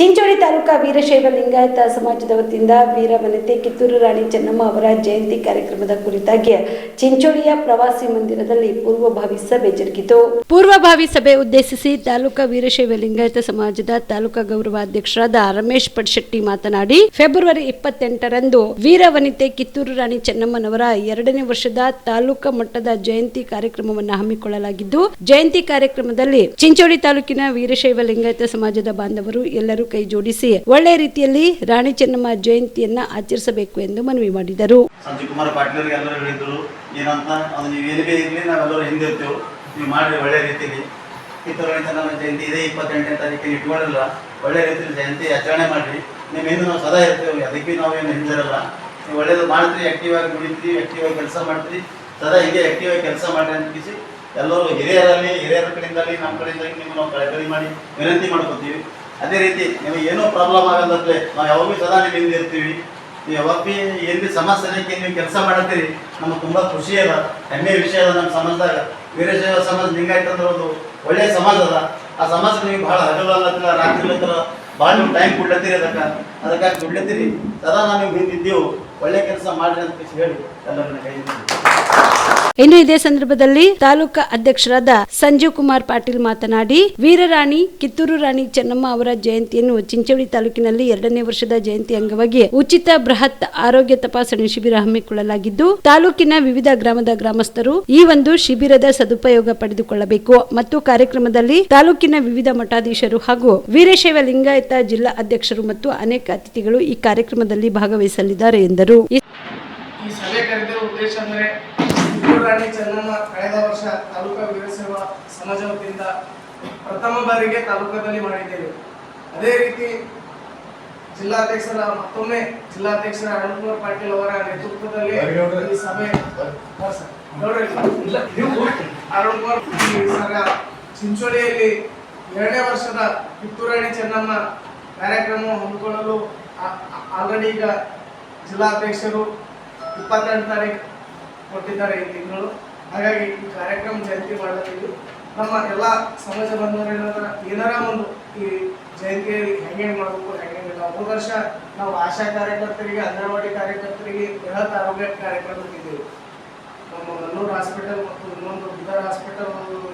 ಚಿಂಚೋಳಿ ತಾಲೂಕಾ ವೀರಶೈವ ಲಿಂಗಾಯತ ಸಮಾಜದ ವತಿಯಿಂದ ವೀರವನಿತೆ ಕಿತ್ತೂರು ರಾಣಿ ಚೆನ್ನಮ್ಮ ಅವರ ಜಯಂತಿ ಕಾರ್ಯಕ್ರಮದ ಕುರಿತಾಗಿ ಚಿಂಚೋಳಿಯ ಪ್ರವಾಸಿ ಮಂದಿರದಲ್ಲಿ ಪೂರ್ವಭಾವಿ ಸಭೆ ಜರುಗಿತು. ಪೂರ್ವಭಾವಿ ಸಭೆ ಉದ್ದೇಶಿಸಿ ತಾಲೂಕಾ ವೀರಶೈವ ಲಿಂಗಾಯತ ಸಮಾಜದ ತಾಲೂಕಾ ಗೌರವಾಧ್ಯಕ್ಷರಾದ ರಮೇಶ್ ಪಡ್ಶೆಟ್ಟಿ ಮಾತನಾಡಿ, ಫೆಬ್ರವರಿ ಇಪ್ಪತ್ತೆಂಟರಂದು ವೀರವನಿತೆ ಕಿತ್ತೂರು ರಾಣಿ ಚೆನ್ನಮ್ಮನವರ ಎರಡನೇ ವರ್ಷದ ತಾಲೂಕಾ ಮಟ್ಟದ ಜಯಂತಿ ಕಾರ್ಯಕ್ರಮವನ್ನು ಹಮ್ಮಿಕೊಳ್ಳಲಾಗಿದ್ದು, ಜಯಂತಿ ಕಾರ್ಯಕ್ರಮದಲ್ಲಿ ಚಿಂಚೋಳಿ ತಾಲೂಕಿನ ವೀರಶೈವ ಲಿಂಗಾಯತ ಸಮಾಜದ ಬಾಂಧವರು ಎಲ್ಲರೂ ಕೈ ಜೋಡಿಸಿ ಒಳ್ಳೆ ರೀತಿಯಲ್ಲಿ ರಾಣಿ ಚೆನ್ನಮ್ಮ ಜಯಂತಿಯನ್ನ ಆಚರಿಸಬೇಕು ಎಂದು ಮನವಿ ಮಾಡಿದರು. ಸಂಜಯ್ ಕುಮಾರ್ ಪಾಟೀಲರಿಗೆ ಎಲ್ಲರೂ ಹೇಳಿದ್ರು, ಏನಂತ, ಅದು ನೀವು ಏನೇ ಇರಲಿ, ನಾವೆಲ್ಲರೂ ಹಿಂದೆ ಇರ್ತೇವೆ, ನೀವು ಮಾಡಿ ಒಳ್ಳೆ ರೀತಿಯಲ್ಲಿ ಕಿತ್ತೂರು ಚೆನ್ನಮ್ಮ ಜಯಂತಿ ಇದೆ ಇಪ್ಪತ್ತೆಂಟನೇ ತಾರೀಕಿಗೆ ಇಟ್ಕೊಂಡಿಲ್ಲ ಒಳ್ಳೆ ರೀತಿಯಲ್ಲಿ ಜಯಂತಿ ಆಚರಣೆ ಮಾಡಿರಿ. ನಿಮ್ಮಿಂದ ನಾವು ಸದಾ ಇರ್ತೇವೆ, ಅದಕ್ಕೆ ನಾವೇನು ಹಿಂದಿರಲ್ಲ ನೀವು ಒಳ್ಳೇದು ಮಾಡ್ತೀರಿ ಆಕ್ಟಿವ್ ಆಗಿ ದುಡಿತೀರಿ ಆಕ್ಟಿವ್ ಆಗಿ ಕೆಲಸ ಮಾಡ್ತೀರಿ, ಸದಾ ಹೀಗೆ ಆಕ್ಟಿವ್ ಆಗಿ ಕೆಲಸ ಮಾಡಿರಿ ಅಂತ ಎಲ್ಲರೂ ಹಿರಿಯರಲ್ಲಿ, ಹಿರಿಯರ ಕಡೆಯಿಂದಲೇ, ನಮ್ಮ ಕಡೆಯಿಂದ ನೀವು ನಾವು ಕಳಕಳಿ ಮಾಡಿ, ವಿನಂತಿ ಮಾಡ್ಕೊತೀವಿ. ಅದೇ ರೀತಿ ನಿಮಗೆ ಏನೋ ಪ್ರಾಬ್ಲಮ್ ಆಗಲ್ಲಂತಲೇ ನಾವು ಯಾವಾಗಲೂ ಸದಾ ನಿಮ್ಮ ಹಿಂದೆ ಇರ್ತೀವಿ. ನೀವು ಯಾವಾಗ ಏನು ಭೀ ಸಮಸ್ಯೆನಕ್ಕೆ ನೀವು ಕೆಲಸ ಮಾಡತ್ತೀರಿ, ನಮಗೆ ತುಂಬ ಖುಷಿ ಅದ. ಹೆಮ್ಮೆ ವಿಷಯ ಅದ ನಮ್ಮ ಸಮಾಜದಾಗ. ವೀರಶೈವ ಸಮಾಜ ಲಿಂಗಾಯತ ಒಂದು ಒಳ್ಳೆಯ ಸಮಾಜ ಅದ. ಆ ಸಮಾಜ ನೀವು ಭಾಳ ಹಗಲಲ್ಲತ್ತಿಲ್ಲ ರಾತ್ರಿ ಭಾಳ ನೀವು ಟೈಮ್ ಕೊಡ್ಲತ್ತೀರಿ ಅದಕ್ಕೆ. ಅದಕ್ಕಾಗಿ ಕೊಡ್ಲತ್ತೀರಿ ಸದಾ ನಾವು ನೀವು ಹಿಂದಿದ್ದೀವು ಒಳ್ಳೆ ಕೆಲಸ ಅಂತ ಹೇಳಿ ಎಲ್ಲರನ್ನ. ಇನ್ನು ಇದೇ ಸಂದರ್ಭದಲ್ಲಿ ತಾಲೂಕಾ ಅಧ್ಯಕ್ಷರಾದ ಸಂಜೀವ್ ಕುಮಾರ್ ಪಾಟೀಲ್ ಮಾತನಾಡಿ, ವೀರರಾಣಿ ಕಿತ್ತೂರು ರಾಣಿ ಚೆನ್ನಮ್ಮ ಅವರ ಜಯಂತಿಯನ್ನು ಚಿಂಚೋಳಿ ತಾಲೂಕಿನಲ್ಲಿ ಎರಡನೇ ವರ್ಷದ ಜಯಂತಿ ಅಂಗವಾಗಿ ಉಚಿತ ಬೃಹತ್ ಆರೋಗ್ಯ ತಪಾಸಣೆ ಶಿಬಿರ ಹಮ್ಮಿಕೊಳ್ಳಲಾಗಿದ್ದು, ತಾಲೂಕಿನ ವಿವಿಧ ಗ್ರಾಮದ ಗ್ರಾಮಸ್ಥರು ಈ ಒಂದು ಶಿಬಿರದ ಸದುಪಯೋಗ ಪಡೆದುಕೊಳ್ಳಬೇಕು ಮತ್ತು ಕಾರ್ಯಕ್ರಮದಲ್ಲಿ ತಾಲೂಕಿನ ವಿವಿಧ ಮಠಾಧೀಶರು ಹಾಗೂ ವೀರಶೈವ ಲಿಂಗಾಯತ ಜಿಲ್ಲಾ ಅಧ್ಯಕ್ಷರು ಮತ್ತು ಅನೇಕ ಅತಿಥಿಗಳು ಈ ಕಾರ್ಯಕ್ರಮದಲ್ಲಿ ಭಾಗವಹಿಸಲಿದ್ದಾರೆ ಎಂದರು ಈ ಈ ಸಭೆ ಕರೆದಿರೋ ಉದ್ದೇಶ ಅಂದರೆ ರಾಣಿ ಚೆನ್ನಮ್ಮ ಕಳೆದ ವರ್ಷ ತಾಲೂಕಾ ವೀರಶೈವ ಸಮಾಜ ವತಿಯಿಂದ ಪ್ರಥಮ ಬಾರಿಗೆ ತಾಲೂಕದಲ್ಲಿ ಮಾಡಿದ್ದೇವೆ. ಅದೇ ರೀತಿ ಜಿಲ್ಲಾಧ್ಯಕ್ಷರ ಮತ್ತೊಮ್ಮೆ ಜಿಲ್ಲಾಧ್ಯಕ್ಷರ ಅನಂತಕುಮಾರ್ ಪಾಟೀಲ್ ಅವರ ನೇತೃತ್ವದಲ್ಲಿ ಈ ಸಭೆ ಅರುಣ್ಕುಮಾರ್ ಈ ಸರ ಚಿಂಚೋಳಿಯಲ್ಲಿ ಎರಡನೇ ವರ್ಷದ ಕಿತ್ತೂರಾಣಿ ಚೆನ್ನಮ್ಮ ಕಾರ್ಯಕ್ರಮ ಹಮ್ಮಿಕೊಳ್ಳಲು ಆಲ್ರೆಡಿ ಈಗ ಜಿಲ್ಲಾಧ್ಯಕ್ಷರು ಇಪ್ಪತ್ತೆರಡು ತಾರೀಕು ಕೊಟ್ಟಿದ್ದಾರೆ ಈ ತಿಂಗಳು. ಹಾಗಾಗಿ ಈ ಕಾರ್ಯಕ್ರಮ ಜಯಂತಿ ಮಾಡಲಿದ್ದು ನಮ್ಮ ಎಲ್ಲ ಸಮಾಜ ಬಂಧುವರು ಏನಾರ ಒಂದು ಈ ಜಯಂತಿಯಲ್ಲಿ ಹೆಂಗೆ ಮಾಡಬೇಕು, ಹೆಂಗೆ ಇಲ್ಲ ಹೋದ ವರ್ಷ ನಾವು ಆಶಾ ಕಾರ್ಯಕರ್ತರಿಗೆ, ಅಂಗನವಾಡಿ ಕಾರ್ಯಕರ್ತರಿಗೆ ಬೃಹತ್ ಆರೋಗ್ಯ ಕಾರ್ಯಕ್ರಮ ಇದ್ದೀವಿ. ನಮ್ಮ ನಲ್ಲೂರು ಹಾಸ್ಪಿಟಲ್ ಮತ್ತು ಇನ್ನೊಂದು ಬಿದರ್ ಹಾಸ್ಪಿಟಲ್,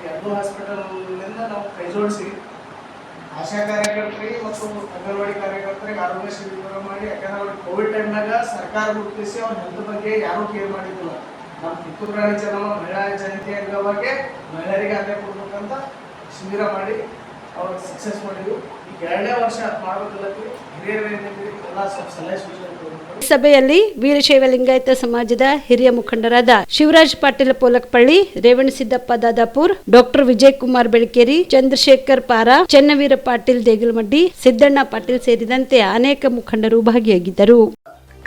ಎರಡು ಹಾಸ್ಪಿಟಲ್ನಿಂದ ನಾವು ಕೈ ಜೋಡಿಸಿ ಆಶಾ ಕಾರ್ಯಕರ್ತರಿಗೆ ಮತ್ತು ಅಂಗನವಾಡಿ ಕಾರ್ಯಕರ್ತರಿಗೆ ಆರೋಗ್ಯ ಶಿಬಿರ ಮಾಡಿ, ಯಾಕಂದ್ರೆ ಕೋವಿಡ್ ಟೈಮ್ನಾಗ ಸರ್ಕಾರ ಗುರುತಿಸಿ ಅವ್ರ ಹೆಲ್ತ್ ಬಗ್ಗೆ ಯಾರೂ ಕೇರ್ ಮಾಡಿದ್ದಿಲ್ಲ. ನಮ್ಮ ಕಿತ್ತೂರು ರಾಣಿ ಚೆನ್ನಮ್ಮ ಮಹಿಳಾ ಜಯಂತಿ ಅಂಗವಾಗಿ ಮಹಿಳೆಯರಿಗೆ ಆದಾಯ ಕೊಡ್ಬೇಕಂತ ಶಿಬಿರ ಮಾಡಿ ಅವ್ರಿಗೆ ಸಕ್ಸಸ್ ಮಾಡಿದ್ವಿ. ಈಗ ಎರಡನೇ ವರ್ಷ ಮಾಡ್ಬೇಕಲ್ಲತ್ತೀವಿ ಹಿರಿಯರು ಎಲ್ಲ ಸ್ವಲ್ಪ ಸಲಹೆ ಸೂಚನೆ ಸಭೆಯಲ್ಲಿ ವೀರಶೈವ ಲಿಂಗಾಯತ ಸಮಾಜದ ಹಿರಿಯ ಮುಖಂಡರಾದ ಶಿವರಾಜ್ ಪಾಟೀಲ್ ಪೋಲಕ್ಪಳ್ಳಿ ರೇವಣಸಿದ್ದಪ್ಪ ದಾದಾಪುರ್, ಡಾಕ್ಟರ್ ವಿಜಯ್ ಕುಮಾರ್ ಬೆಳಕೇರಿ ಚಂದ್ರಶೇಖರ್ ಪಾರ, ಚನ್ನವೀರ ಪಾಟೀಲ್ ದೇಗಲಮಡ್ಡಿ, ಸಿದ್ದಣ್ಣ ಪಾಟೀಲ್ ಸೇರಿದಂತೆ ಅನೇಕ ಮುಖಂಡರು ಭಾಗಿಯಾಗಿದ್ದರು.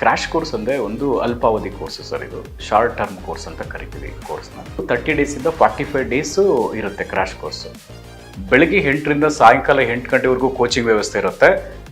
ಕ್ರಾಶ್ ಕೋರ್ಸ್ ಅಂದರೆ ಒಂದು ಅಲ್ಪಾವಧಿ ಕೋರ್ಸ್ ಸರ್ ಇದು. ಶಾರ್ಟ್ ಟರ್ಮ್ ಕೋರ್ಸ್ ಅಂತ ಕರಿತೀವಿ ಕೋರ್ಸ್ ಕೋರ್ಸ್ನ ತರ್ಟಿ ಡೇಸಿಂದ ಫಾರ್ಟಿ ಫೈವ್ ಡೇಸು ಇರುತ್ತೆ ಕ್ರಾಶ್ ಕೋರ್ಸ್ ಬೆಳಿಗ್ಗೆ ಎಂಟರಿಂದ ಸಾಯಂಕಾಲ ಎಂಟು ಗಂಟೆವರೆಗೂ ಕೋಚಿಂಗ್ ವ್ಯವಸ್ಥೆ ಇರುತ್ತೆ.